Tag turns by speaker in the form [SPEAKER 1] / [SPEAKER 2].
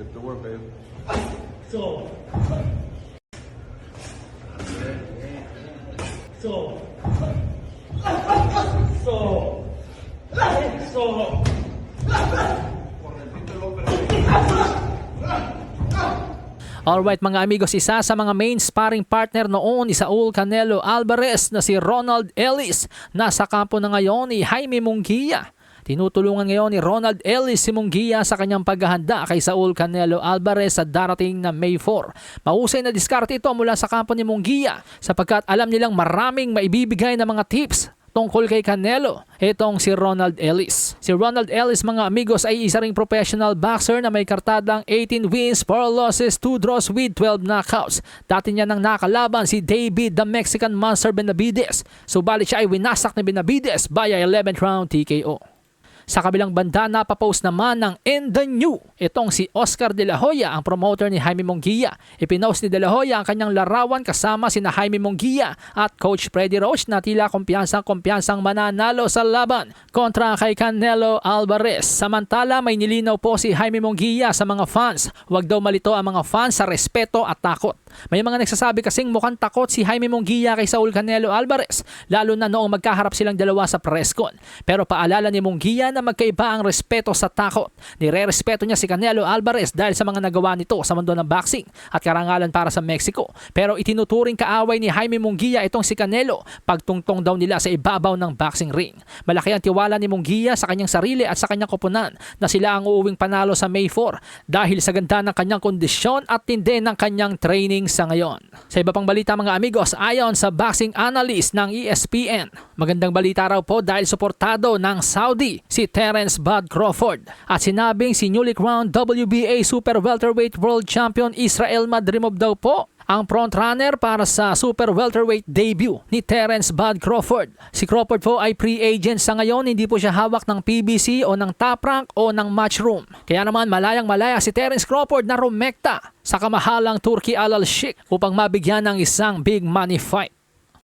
[SPEAKER 1] Get to work, babe.
[SPEAKER 2] So. So. So. So.
[SPEAKER 3] Alright mga amigos, isa sa mga main sparring partner noon ni Saul Canelo Alvarez na si Ronald Ellis. Nasa kampo na ngayon ni Jaime Munguia. Tinutulungan ngayon ni Ronald Ellis si Munguia sa kanyang paghahanda kay Saul Canelo Alvarez sa darating na May 4. Mahusay na diskarte ito mula sa kampo ni Munguia sapagkat alam nilang maraming maibibigay na mga tips tungkol kay Canelo. Itong si Ronald Ellis. Si Ronald Ellis mga amigos ay isa ring professional boxer na may kartadang 18 wins, 4 losses, 2 draws with 12 knockouts. Dati niya nang nakalaban si David the Mexican Monster Benavides. Subalit siya ay winasak ni Benavides via 11th round TKO. Sa kabilang banda, napapost naman ng In The New. Itong si Oscar De La Hoya, ang promoter ni Jaime Monguia. Ipinost ni De La Hoya ang kanyang larawan kasama sina Jaime Monguia at Coach Freddy Roach na tila kumpiyansang-kumpiyansang mananalo sa laban kontra kay Canelo Alvarez. Samantala, may nilinaw po si Jaime Monguia sa mga fans. Huwag daw malito ang mga fans sa respeto at takot. May mga nagsasabi kasing mukhang takot si Jaime Monguia kay Saul Canelo Alvarez, lalo na noong magkaharap silang dalawa sa presscon. Pero paalala ni Monguia na magkaiba ang respeto sa takot. Nire-respeto niya si Canelo Alvarez dahil sa mga nagawa nito sa mundo ng boxing at karangalan para sa Mexico. Pero itinuturing kaaway ni Jaime Munguia itong si Canelo pagtungtong daw nila sa ibabaw ng boxing ring. Malaki ang tiwala ni Munguia sa kanyang sarili at sa kanyang koponan na sila ang uuwing panalo sa May 4 dahil sa ganda ng kanyang kondisyon at tindi ng kanyang training sa ngayon. Sa iba pang balita mga amigos, ayon sa boxing analyst ng ESPN, magandang balita raw po dahil suportado ng Saudi si Terence Bud Crawford at sinabing si newly crowned WBA Super Welterweight World Champion Israel Madrimov daw po ang frontrunner para sa Super Welterweight debut ni Terence Bud Crawford. Si Crawford po ay free agent sa ngayon, hindi po siya hawak ng PBC o ng Top Rank o ng Matchroom. Kaya naman malayang malaya si Terence Crawford na rumekta sa kamahalang Turkey Al Al Sheikh upang mabigyan ng isang big money fight.